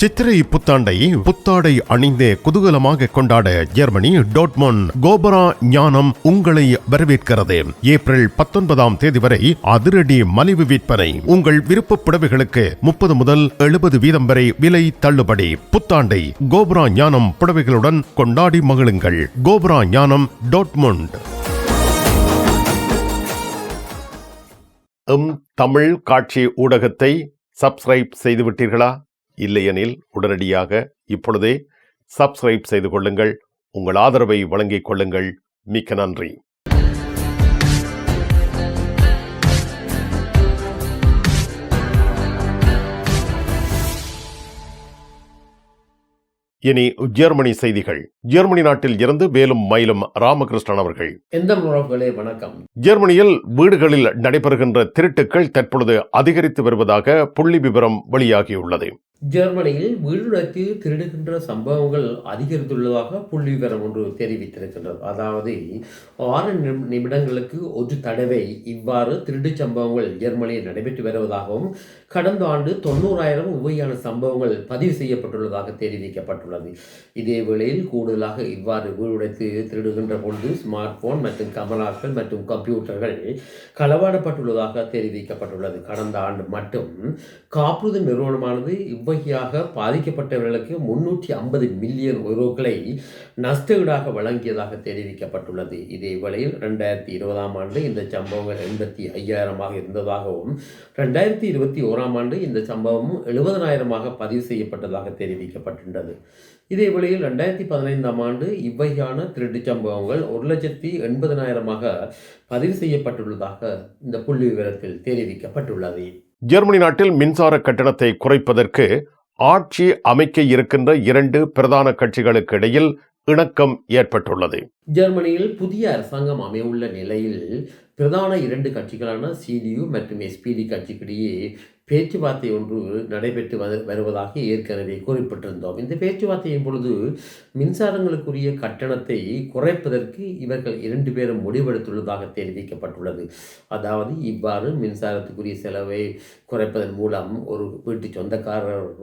சித்திரை புத்தாண்டை புத்தாடை அணிந்து குதூகலமாக கொண்டாட ஜெர்மனி டோட்மொன் கோபரா ஞானம் உங்களை வரவேற்கிறது. ஏப்ரல் பத்தொன்பதாம் தேதி வரை அதிரடி மலிவு விற்பனை. உங்கள் விருப்ப புடவைகளுக்கு முப்பது முதல் எழுபது வீதம் வரை விலை தள்ளுபடி. புத்தாண்டை கோபரா ஞானம் புடவைகளுடன் கொண்டாடி மகிழுங்கள். கோபரா ஞானம் டோட்மொண்ட் எம் தமிழ் காட்சி ஊடகத்தை சப்ஸ்கிரைப் செய்துவிட்டீர்களா? இல்லையெனில் உடனடியாக இப்பொழுதே சப்ஸ்கிரைப் செய்து கொள்ளுங்கள். உங்கள் ஆதரவை வழங்கிக் கொள்ளுங்கள். மிக்க நன்றி. இனி ஜெர்மனி செய்திகள். ஜெர்மனி நாட்டில் இருந்து வேலும் மயிலும் ராமகிருஷ்ணன் அவர்கள். எந்த உறவுகளே வணக்கம். ஜெர்மனியில் வீடுகளில் நடைபெறுகின்ற திருட்டுக்கள் தற்பொழுது அதிகரித்து வருவதாக புள்ளி விவரம் வெளியாகியுள்ளது. ஜெர்மனியில் வீடுடைத்து திருடுகின்ற சம்பவங்கள் அதிகரித்துள்ளதாக புள்ளி விவரம் ஒன்று தெரிவித்திருக்கின்றது. அதாவது ஆறு நிமிடங்களுக்கு ஒரு தடவை இவ்வாறு திருடு சம்பவங்கள் ஜெர்மனியில் நடைபெற்று வருவதாகவும் கடந்த ஆண்டு தொண்ணூறாயிரம் உபரியான சம்பவங்கள் பதிவு செய்யப்பட்டுள்ளதாக தெரிவிக்கப்பட்டுள்ளது. இதே வேளையில் கூடுதலாக இவ்வாறு வீடுடைத்து திருடுகின்ற பொழுது ஸ்மார்ட் போன் மற்றும் கமலாக்கள் மற்றும் கம்ப்யூட்டர்கள் களவாடப்பட்டுள்ளதாக தெரிவிக்கப்பட்டுள்ளது. கடந்த ஆண்டு மட்டும் காப்புறுதி நிறுவனமானது இவ்வகையாக பாதிக்கப்பட்டவர்களுக்கு முன்னூற்றி ஐம்பது மில்லியன் யூரோக்களை நஷ்டஈடாக வழங்கியதாக தெரிவிக்கப்பட்டுள்ளது. இதே வேளையில் ரெண்டாயிரத்தி இருபதாம் ஆண்டு இந்த சம்பவங்கள் எண்பத்தி ஐயாயிரமாக இருந்ததாகவும் ரெண்டாயிரத்தி இருபத்தி ஓராம் ஆண்டு இந்த சம்பவம் எழுபதனாயிரமாக பதிவு செய்யப்பட்டதாக தெரிவிக்கப்பட்டுள்ளது. இதே வேளையில் ரெண்டாயிரத்தி பதினைந்தாம் ஆண்டு இவ்வகையான திருட்டுச் சம்பவங்கள் ஒரு லட்சத்தி எண்பதனாயிரமாக பதிவு செய்யப்பட்டுள்ளதாக இந்த புள்ளி விவரத்தில் தெரிவிக்கப்பட்டுள்ளது. ஜெர்மனி நாட்டில் மின்சார கட்டணத்தை குறைப்பதற்கு ஆட்சி அமைக்க இருக்கின்ற இரண்டு பிரதான கட்சிகளுக்கு இடையில் இணக்கம் ஏற்பட்டுள்ளது. ஜெர்மனியில் புதிய அரசாங்கம் அமையவுள்ள நிலையில் பிரதான இரண்டு கட்சிகளான சிடியு மற்றும் எஸ்பிடி கட்சிக்கிடையே பேச்சுவார்த்தை ஒன்று நடைபெற்று வரு- வருவதாக ஏற்கனவே குறிப்பிட்டிருந்தோம். இந்த பேச்சுவார்த்தையின் பொழுது மின்சாரங்களுக்குரிய கட்டணத்தை குறைப்பதற்கு இவர்கள் இரண்டு பேரும் முடிவெடுத்துள்ளதாக தெரிவிக்கப்பட்டுள்ளது. அதாவது இவ்வாறு மின்சாரத்துக்குரிய செலவை குறைப்பதன் மூலம் ஒரு வீட்டு சொந்தக்காரர்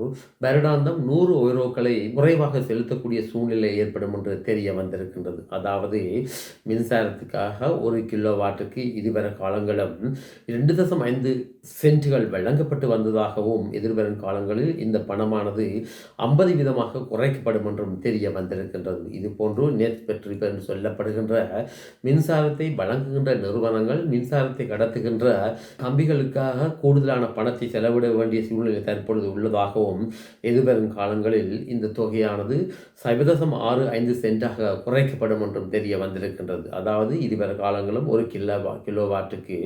வருடாந்தம் நூறு ஓரோக்களை குறைவாக செலுத்தக்கூடிய சூழ்நிலை ஏற்படும் என்று தெரிய வந்திருக்கின்றது. அதாவது மின்சாரத்துக்காக ஒரு கிலோ வாட்டுக்கு இதுவரை காலங்களும் இரண்டு தசம் ஐந்து சென்ட்டுகள் வழங்கப்பட்டு வந்ததாகவும் எதிர்வரும் காலங்களில் இந்த பணமானது ஐம்பது வீதமாக குறைக்கப்படும் என்றும் தெரிய வந்திருக்கின்றது. இதுபோன்று நெட் பெற்றிருப்ப என்று சொல்லப்படுகின்ற மின்சாரத்தை வழங்குகின்ற நிறுவனங்கள் மின்சாரத்தை கடத்துகின்ற கம்பிகளுக்காக கூடுதலான பணத்தை செலவிட வேண்டிய சூழ்நிலை தற்பொழுது உள்ளதாகவும் எதிர்வரும் காலங்களில் இந்த தொகையானது சைவதசம் ஆறு ஐந்து சென்டாக குறைக்கப்படும் என்றும் தெரிய வந்திருக்கின்றது. அதாவது இதுவர காலங்களும் ஒரு கிலோ கிலோவாட்டுக்கு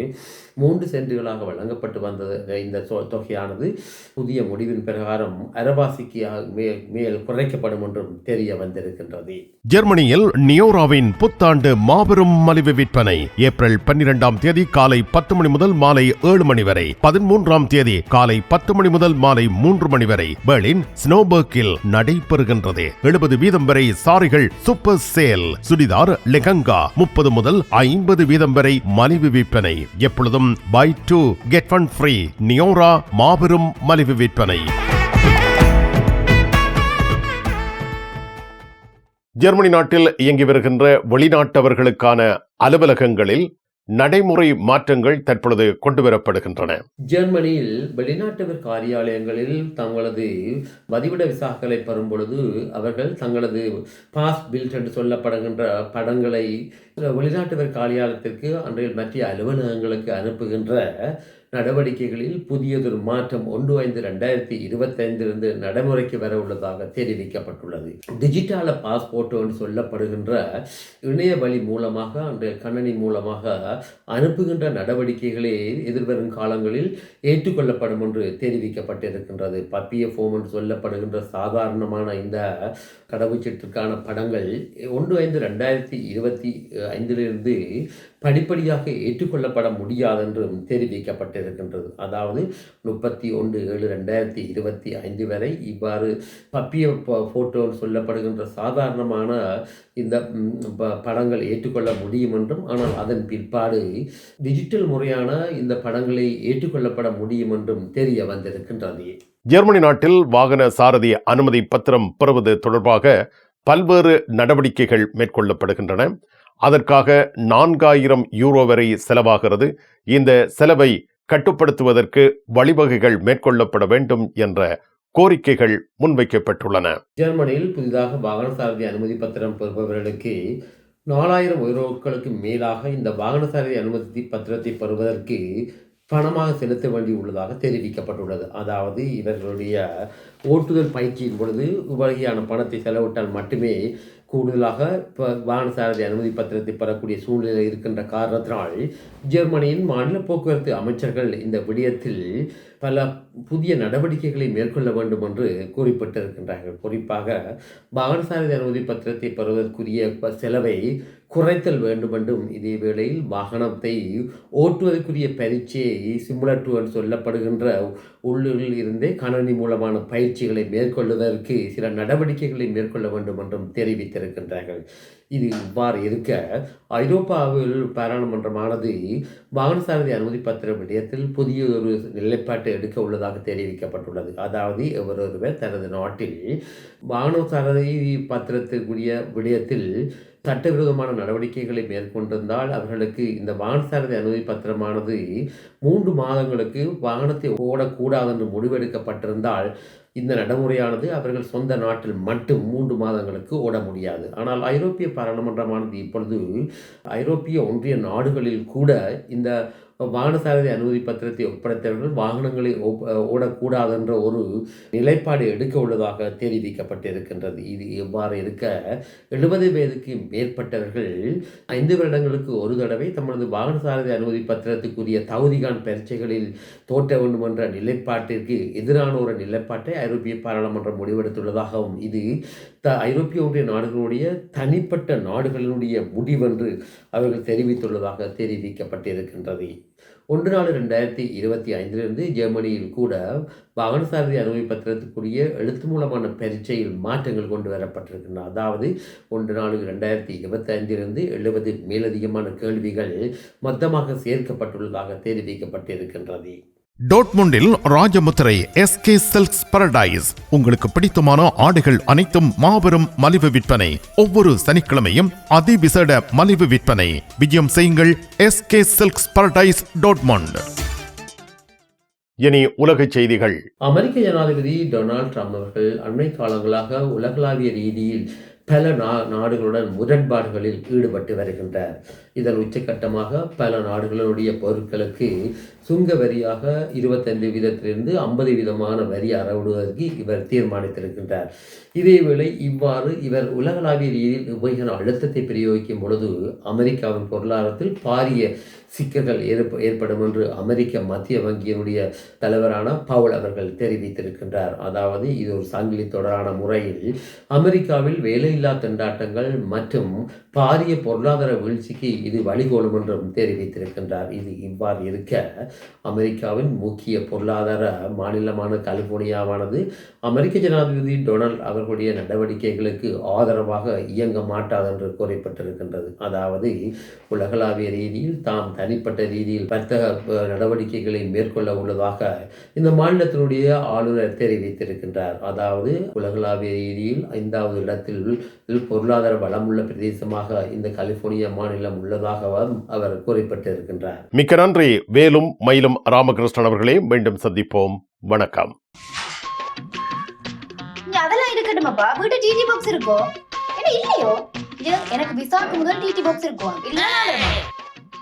மூன்று சென்டுகளாக வழங்கப்பட்டு வந்தது. இந்த தொகையானது புதிய முடிவின் பிரகாரம் அரபாசிக்கு மேல் மேல் குறைக்கப்படும் என்றும் தெரிய வந்திருக்கின்றது. ஜெர்மனியில் நியோராவின் புத்தாண்டு மாபெரும் மலிவு விற்பனை. ஏப்ரல் பன்னிரெண்டாம் தேதி காலை பத்து மணி முதல் மாலை ஏழு மணி வரை. பதிமூன்றாம் தேதி காலை பத்து மணி முதல் மாலை மூன்று மணி வரை. பெர்லின் ஸ்னோபர்க்கில் நடைபெறுகின்றது. எழுபது வீதம் வரை சாரிகள் சூப்பர் சேல். சுடிதார் லெகங்கா முப்பது முதல் ஐம்பது வீதம் வரை மலிவு விற்பனை. எப்பொழுதும் buy two get one free நியோரா மாபெரும் மலிவு விற்பனை. ஜெர்மனி நாட்டில் இயங்கி வருகின்ற வெளிநாட்டவர்களுக்கான அலுவலகங்களில் நடைமுறை மாற்றங்கள் தற்பொழுது கொண்டுவரப்படுகின்றன. ஜெர்மனியில் வெளிநாட்டவர் காரியாலயங்களில் தங்களது வதிவிட விசாக்களை பெறும் பொழுது அவர்கள் தங்களது பாஸ் பில்ட் என்று சொல்லப்படுகின்ற படங்களை வெளிநாட்டவர் காரியாலயத்திற்கு அன்றைய மற்ற அலுவலகங்களுக்கு அனுப்புகின்ற நடவடிக்கைகளில் புதியதொரு மாற்றம் ஒன்று ஐந்து ரெண்டாயிரத்தி இருபத்தைந்திலிருந்து நடைமுறைக்கு வர உள்ளதாக தெரிவிக்கப்பட்டுள்ளது. டிஜிட்டல பாஸ்போர்ட் என்று சொல்லப்படுகின்ற இணைய வழி மூலமாக அந்த கணனி மூலமாக அனுப்புகின்ற நடவடிக்கைகளே எதிர்வரும் காலங்களில் ஏற்றுக்கொள்ளப்படும் என்று தெரிவிக்கப்பட்டிருக்கின்றது. பப்பிய ஃபோம் என்று சொல்லப்படுகின்ற சாதாரணமான இந்த கடவுச்சீட்டுக்கான படங்கள் ஒன்று ஐந்து ரெண்டாயிரத்தி இருபத்தி ஐந்திலிருந்து படிப்படியாக ஏற்றுக்கொள்ளப்பட முடியாது என்றும் தெரிவிக்கப்பட்டிருக்கின்றது. அதாவது முப்பத்தி ஒன்று ஏழு ரெண்டாயிரத்தி இருபத்தி ஐந்து வரை இவ்வாறு பப்பிய ஃபோட்டோ சொல்லப்படுகின்ற சாதாரணமான இந்த ப- படங்கள் ஏற்றுக்கொள்ள முடியும் என்றும் ஆனால் அதன் பிற்பாடு டிஜிட்டல் முறையான இந்த படங்களை ஏற்றுக்கொள்ளப்பட முடியும் என்றும் தெரிய வந்திருக்கின்றது. ஜெர்மனி நாட்டில் வாகன சாரதி அனுமதி பத்திரம் பெறுவது தொடர்பாக பல்வேறு நடவடிக்கைகள் மேற்கொள்ளப்படுகின்றன. அதற்காக நான்காயிரம் யூரோ வரை செலவாகிறது. இந்த செலவை கட்டுப்படுத்துவதற்கு வழிவகைகள் மேற்கொள்ளப்பட வேண்டும் என்ற கோரிக்கைகள் முன்வைக்கப்பட்டுள்ளன. ஜெர்மனியில் புதிதாக வாகன சாரதி அனுமதி பத்திரம் பெறுபவர்களுக்கு நாலாயிரம் யூரோக்களுக்கு மேலாக இந்த வாகன சாரதி அனுமதி பத்திரத்தை பெறுவதற்கு பணமாக செலுத்த வேண்டியுள்ளதாக தெரிவிக்கப்பட்டுள்ளது. அதாவது இவர்களுடைய ஓட்டுதல் பயிற்சியின் பொழுது இவ்வகையான பணத்தை செலவிட்டால் மட்டுமே கூடுதலாக இப்போ வாகன சாரதி அனுமதி பத்திரத்தை பெறக்கூடிய சூழ்நிலை இருக்கின்ற காரணத்தினால் ஜெர்மனியின் மாநில போக்குவரத்து அமைச்சர்கள் இந்த விடயத்தில் பல புதிய நடவடிக்கைகளை மேற்கொள்ள வேண்டும் என்று குறிப்பிட்டிருக்கின்றார்கள். குறிப்பாக வாகன சாரதி அனுமதி பத்திரத்தை பெறுவதற்குரிய செலவை குறைத்தல் வேண்டும் என்றும் இதே வேளையில் வாகனத்தை ஓட்டுவதற்குரிய பயிற்சியை சிமுலட்டு என்று சொல்லப்படுகின்ற உள்ளூரில் இருந்தே கணனி மூலமான பயிற்சிகளை மேற்கொள்வதற்கு சில நடவடிக்கைகளை மேற்கொள்ள வேண்டும் என்றும் தெரிவித்திருக்கின்றார்கள். இது இவ்வாறு இருக்க ஐரோப்பாவில் பாராளுமன்றமானது வாகன சாரதி அனுமதி பத்திர விடயத்தில் புதிய ஒரு நிலைப்பாட்டை எடுக்க உள்ளதாக தெரிவிக்கப்பட்டுள்ளது. அதாவது ஒருவர் தனது நாட்டில் வாகன சாரதி பத்திரத்திற்குரிய விடயத்தில் சட்டவிரோதமான நடவடிக்கைகளை மேற்கொண்டிருந்தால் அவர்களுக்கு இந்த வாகன சாரதி அனுமதி பத்திரமானது மூன்று மாதங்களுக்கு வாகனத்தை ஓடக்கூடாது என்று முடிவெடுக்கப்பட்டிருந்தால் இந்த நடைமுறையானது அவர்கள் சொந்த நாட்டில் மட்டும் மூன்று மாதங்களுக்கு ஓட முடியாது. ஆனால் ஐரோப்பிய பாராளுமன்றமானது இப்பொழுது ஐரோப்பிய ஒன்றிய நாடுகளில் கூட இந்த வாகன சாரதி அனுமதி பத்திரத்தை ஒப்படைத்தவர்கள் வாகனங்களை ஓடக்கூடாதென்ற ஒரு நிலைப்பாடு எடுக்க உள்ளதாக தெரிவிக்கப்பட்டிருக்கின்றது. இது இவ்வாறு இருக்க? எழுபது வயதுக்கு மேற்பட்டவர்கள் ஐந்து வருடங்களுக்கு ஒரு தடவை தமது வாகன சாரதி அனுமதி பத்திரத்துக்குரிய தகுதிகான் பரீட்சைகளில் தோற்ற வேண்டும் என்ற நிலைப்பாட்டிற்கு எதிரான ஒரு நிலைப்பாட்டை ஐரோப்பிய பாராளுமன்றம் முடிவெடுத்துள்ளதாகவும் இது த ஐரோப்பிய ஒன்றிய நாடுகளுடைய தனிப்பட்ட நாடுகளினுடைய முடிவென்று அவர்கள் தெரிவித்துள்ளதாக தெரிவிக்கப்பட்டிருக்கின்றது. ஒன்று நாலு ரெண்டாயிரத்தி இருபத்தி ஐந்திலிருந்து ஜெர்மனியில் கூட வாகன சாரதி அனுமதி பத்திரத்துக்குரிய எழுத்து மூலமான பரீட்சையில் மாற்றங்கள் கொண்டு வரப்பட்டிருக்கின்றன. அதாவது ஒன்று நாலு ரெண்டாயிரத்தி இருபத்தி ஐந்திலிருந்து எழுபது மேலதிகமான கேள்விகள் மொத்தமாக சேர்க்கப்பட்டுள்ளதாக தெரிவிக்கப்பட்டிருக்கின்றது. டோட்முண்டில் ராஜமுத்திரை எஸ்கே செல்ஸ் பரடைஸ் உங்களுக்கு பிடித்தமான ஆடைகள் அனைத்தும் மாபெரும் மலிவு விற்பனை. ஒவ்வொரு சனிக்கிழமையும் அதிவிசேட மலிவு விற்பனை. விஜயம் செய்யுங்கள் எஸ்கே சில்க்ஸ் பரடைஸ் டோட்மண்ட். இனி உலகச் செய்திகள். அமெரிக்க ஜனாதிபதி டொனால்ட் ட்ரம்ப் அவர்கள் அண்மை காலங்களாக உலகளாவிய ரீதியில் பல நா நாடுகளுடன் முரண்பாடுகளில் ஈடுபட்டு வருகின்றார். இதன் உச்சக்கட்டமாக பல நாடுகளுடைய பொருட்களுக்கு சுங்க வரியாக இருபத்தைந்து வீதத்திலிருந்து ஐம்பது வீதமான வரி அறவிடுவதற்கு இவர் தீர்மானித்திருக்கின்றார். இதேவேளை இவ்வாறு இவர் உலகளாவிய ரீதியில் உபயோக அழுத்தத்தை பிரயோகிக்கும் பொழுது அமெரிக்காவின் பொருளாதாரத்தில் பாரிய சிக்கல்கள் ஏற்ப ஏற்படும் என்று அமெரிக்க மத்திய வங்கியினுடைய தலைவரான பவுல் அவர்கள் தெரிவித்திருக்கின்றார். அதாவது இது ஒரு சங்கிலி தொடரான முறையில் அமெரிக்காவில் வேலையில்லா திண்டாட்டங்கள் மற்றும் பாரிய பொருளாதார வீழ்ச்சிக்கு இது வழிகோலும் என்றும் தெரிவித்திருக்கின்றார். இது இவ்வாறு இருக்க அமெரிக்காவின் முக்கிய பொருளாதார மாநிலமான கலிபோர்னியாவானது அமெரிக்க ஜனாதிபதி டொனால்ட் அவர்களுடைய நடவடிக்கைகளுக்கு ஆதரவாக இயங்க மாட்டாது என்று கூறப்பட்டிருக்கின்றது. அதாவது உலகளாவிய ரீதியில் தாம் தனிப்பட்ட ரீதியில் வர்த்தக நடவடிக்கைகளை மேற்கொள்ள உள்ளதாக இந்த மாநிலத்தினுடைய ஆளுநர் தெரிவித்திருக்கின்றார். அதாவது உலகளாவிய ரீதியில் ஐந்தாவது இடத்தில் பொருளாதார வளமுள்ள பிரதேசமாக இந்த கலிபோர்னியா மாநிலம் உள்ளதாகவும் அவர் குறிப்பிட்டிருக்கின்றார். மிக்க நன்றி. வேலும் மயிலும் ராமகிருஷ்ணன் அவர்களே மீண்டும் சந்திப்போம். வணக்கம். அதெல்லாம் இருக்கட்டுமாப்பா? வீட்டு டிடி பாக்ஸ் இருக்கோ? என்ன இல்லையோ? எனக்கு விசாக்கு முதல் டிடி பாக்ஸ் இருக்கும் இல்ல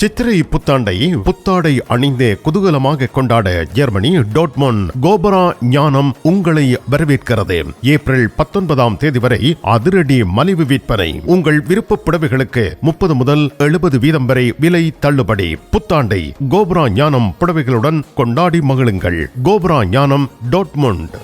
சித்திரை புத்தாண்டை புத்தாடை அணிந்தே குதூகலமாக கொண்டாட ஜெர்மனி டோட்மோன். கோபரா ஞானம் உங்களை வரவேற்கிறது. ஏப்ரல் பத்தொன்பதாம் தேதி வரை அதிரடி மலிவு விற்பனை. உங்கள் விருப்ப புடவைகளுக்கு முப்பது முதல் எழுபது வீதம் வரை விலை தள்ளுபடி. புத்தாண்டை கோபரா ஞானம் புடவைகளுடன் கொண்டாடி மகிழுங்கள். கோபரா ஞானம் டோட்மோண்ட்